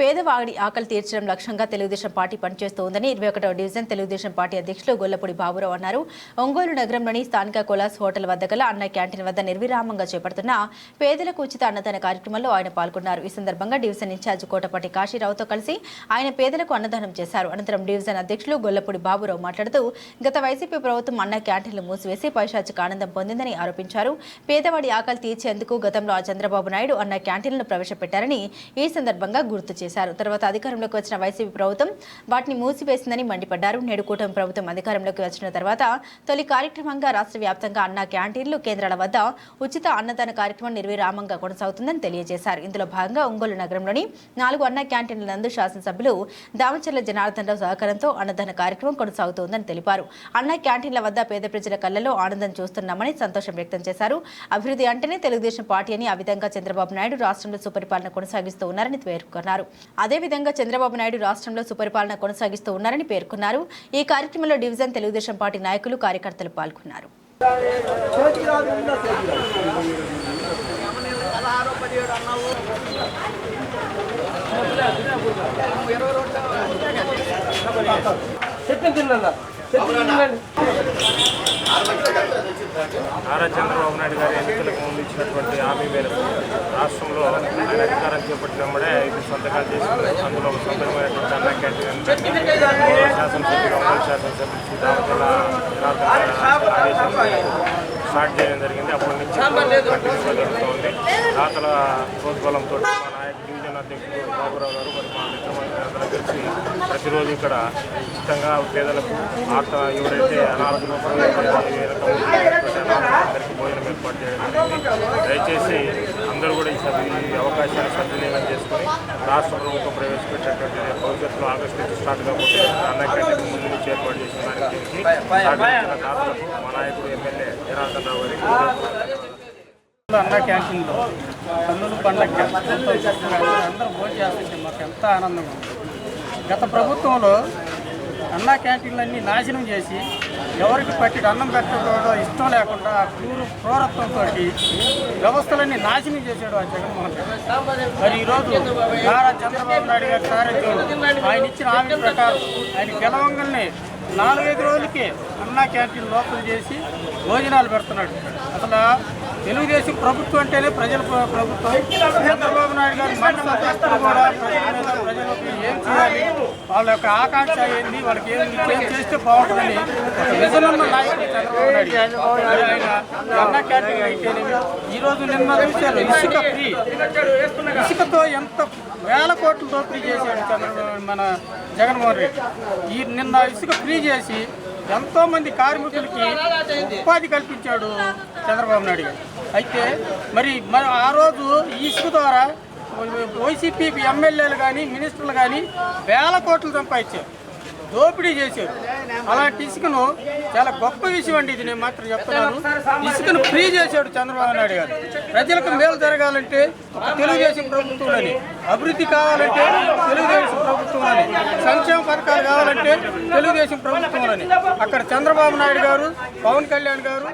పేదవాడి ఆకలి తీర్చడం లక్ష్యంగా తెలుగుదేశం పార్టీ పనిచేస్తోందని ఇరవై ఒకటవ డివిజన్ తెలుగుదేశం పార్టీ అధ్యక్షులు గొల్లపూడి బాబురావు అన్నారు. ఒంగోలు నగరంలోని స్థానిక కొలాస్ హోటల్ వద్ద గల అన్న క్యాంటీన్ వద్ద నిర్విరామంగా చేపడుతున్న పేదలకు ఉచిత అన్నదాన కార్యక్రమంలో ఆయన పాల్గొన్నారు. ఈ సందర్భంగా డివిజన్ ఇన్ఛార్జ్ కోటపాటి కాశీరావుతో కలిసి ఆయన పేదలకు అన్నదానం చేశారు. అనంతరం డివిజన్ అధ్యక్షులు గొల్లపూడి బాబురావు మాట్లాడుతూ గత వైసీపీ ప్రభుత్వం అన్న క్యాంటీన్లు మూసివేసి పైశాచిక ఆనందం పొందిందని ఆరోపించారు. పేదవాడి ఆకలి తీర్చేందుకు గతంలో ఆ చంద్రబాబు నాయుడు అన్న క్యాంటీన్లను ప్రవేశపెట్టారని ఈ సందర్భంగా గుర్తు చేశారు. చేశారు. తర్వాత అధికారంలోకి వచ్చిన వైసీపీ ప్రభుత్వం వాటిని మూసివేసిందని మండిపడ్డారు. నేడు కూటమి ప్రభుత్వం అధికారంలోకి వచ్చిన తర్వాత తొలి కార్యక్రమంగా రాష్ట్ర వ్యాప్తంగా అన్న క్యాంటీన్లు కేంద్రాల వద్ద ఉచిత అన్నదాన కార్యక్రమం నిర్విరామంగా కొనసాగుతుందని తెలియజేశారు. ఇందులో భాగంగా ఒంగోలు నగరంలోని నాలుగు అన్న క్యాంటీన్ల నందు శాసనసభ్యులు దామచర్ల జనార్దన్ రావు సహకారంతో అన్నదాన కార్యక్రమం కొనసాగుతోందని తెలిపారు. అన్న క్యాంటీన్ల వద్ద పేద ప్రజల కళ్ళలో ఆనందం చూస్తున్నామని సంతోషం వ్యక్తం చేశారు. అభివృద్ధి అంటేనే తెలుగుదేశం పార్టీ అని ఆ విధంగా చంద్రబాబు నాయుడు రాష్ట్రంలో సుపరిపాలన కొనసాగిస్తూ ఉన్నారని పేర్కొన్నారు. అదేవిధంగా చంద్రబాబు నాయుడు రాష్ట్రంలో సుపరిపాలన కొనసాగిస్తూ ఉన్నారని పేర్కొన్నారు. ఈ కార్యక్రమంలో డివిజన్ తెలుగుదేశం పార్టీ నాయకులు కార్యకర్తలు పాల్గొన్నారు. చెప్పింది తిన్నా చెప్పింది తిన్నాను నారా చంద్రబాబు నాయుడు గారి ఎన్నికలకు ముందు ఇచ్చినటువంటి హామీ మేరకు రాష్ట్రంలో ఆయన అధికారం చేపట్టినప్పుడే ఇది సంతకాలు చేసి అందులో ఒక సంతకమైనటువంటి అన్న క్యాంటీన్ శాసనసభ్యులు అమలు శాసనసభ్యులు శ్రీ స్టార్ట్ చేయడం జరిగింది. అప్పటి నుంచి కంటిన్యూగా జరుగుతుంది. దాతల ప్రోద్బలంతో మా నాయకు డివిజన్ అధ్యక్షుడు బాబురావు గారు మరి మా మిత్రమైన అందరూ కలిసి ప్రతిరోజు ఇక్కడ ఉచితంగా పేదలకు ఆట ఎవరైతే అనారోగ్యంలో అందరికీ భోజనం ఏర్పాటు చేయడం జరిగింది. దయచేసి అందరూ కూడా ఈ సభ ఈ అవకాశాన్ని సద్వినియోగం చేసుకొని రాష్ట్ర ప్రభుత్వం ప్రవేశపెట్టేటువంటి భవిష్యత్తులో ఆగస్టు నుంచి స్టార్ట్ కాబోతే అన్న క్యాంటీన్ ముందు నుంచి ఏర్పాటు చేసిన దానికి మా నాయకుడు ఎమ్మెల్యే జనార్దన్ రావు అన్న క్యాంటీన్లో కన్నుల పండగ అందరూ భోజనం చేస్తుంటే మాకు ఎంత ఆనందంగా ఉంది. గత ప్రభుత్వంలో అన్న క్యాంటీన్లన్నీ నాశనం చేసి ఎవరికి పట్టి అన్నం పెట్టడం ఇష్టం లేకుండా ఆ క్రూర క్రూరత్వంతో వ్యవస్థలన్నీ నాశనం చేశాడు ఆ జగన్మోహన్ రెడ్డి మరి ఈరోజు నారా చంద్రబాబు నాయుడు గారి సారథ్యం ఆయన ఇచ్చిన హామీ ప్రకారం ఆయన గెలవంగానే నాలుగైదు రోజులకి అన్నా క్యాంటీన్ లోపల చేసి భోజనాలు పెడుతున్నాడు. అసలు తెలుగుదేశం ప్రభుత్వం అంటేనే ప్రజల ప్రభుత్వం. చంద్రబాబు నాయుడు గారు మనసు కూడా ప్రజల ప్రజలకు ఏం చేయాలి? వాళ్ళ యొక్క ఆకాంక్ష ఏంది? వాళ్ళకి ఏం ఏం చేస్తే బాగుంటుందని ఒక విజన్ ఉన్న నాయకుడు చంద్రబాబు నాయుడు ఆయన అయితేనేమి ఈరోజు నిన్న చూశారు ఇసుక ఫ్రీ. ఇసుకతో ఎంత వేల కోట్లు దోపిడీ చేశాడు చంద్రబాబు మన జగన్మోహన్ రెడ్డి. ఈ నిన్న ఇసుక ఫ్రీ చేసి ఎంతోమంది కార్మికులకి ఉపాధి కల్పించాడు చంద్రబాబు నాయుడు గారు. అయితే మరి మరి ఆ రోజు ఈ ఇసుక ద్వారా వైసీపీ ఎమ్మెల్యేలు కానీ మినిస్టర్లు కానీ వేల కోట్లు సంపాదించారు దోపిడీ చేశారు అలాంటి ఇసుకను చాలా గొప్ప విషయం అండి ఇది నేను మాత్రం చెప్తున్నాను ఇసుకను ఫ్రీ చేశాడు చంద్రబాబు నాయుడు గారు ప్రజలకు మేలు జరగాలంటే తెలుగుదేశం ప్రభుత్వంలోని అభివృద్ధి కావాలంటే తెలుగుదేశం ప్రభుత్వంలోని సంక్షేమ పథకాలు కావాలంటే తెలుగుదేశం ప్రభుత్వంలోని అక్కడ చంద్రబాబు నాయుడు గారు పవన్ కళ్యాణ్ గారు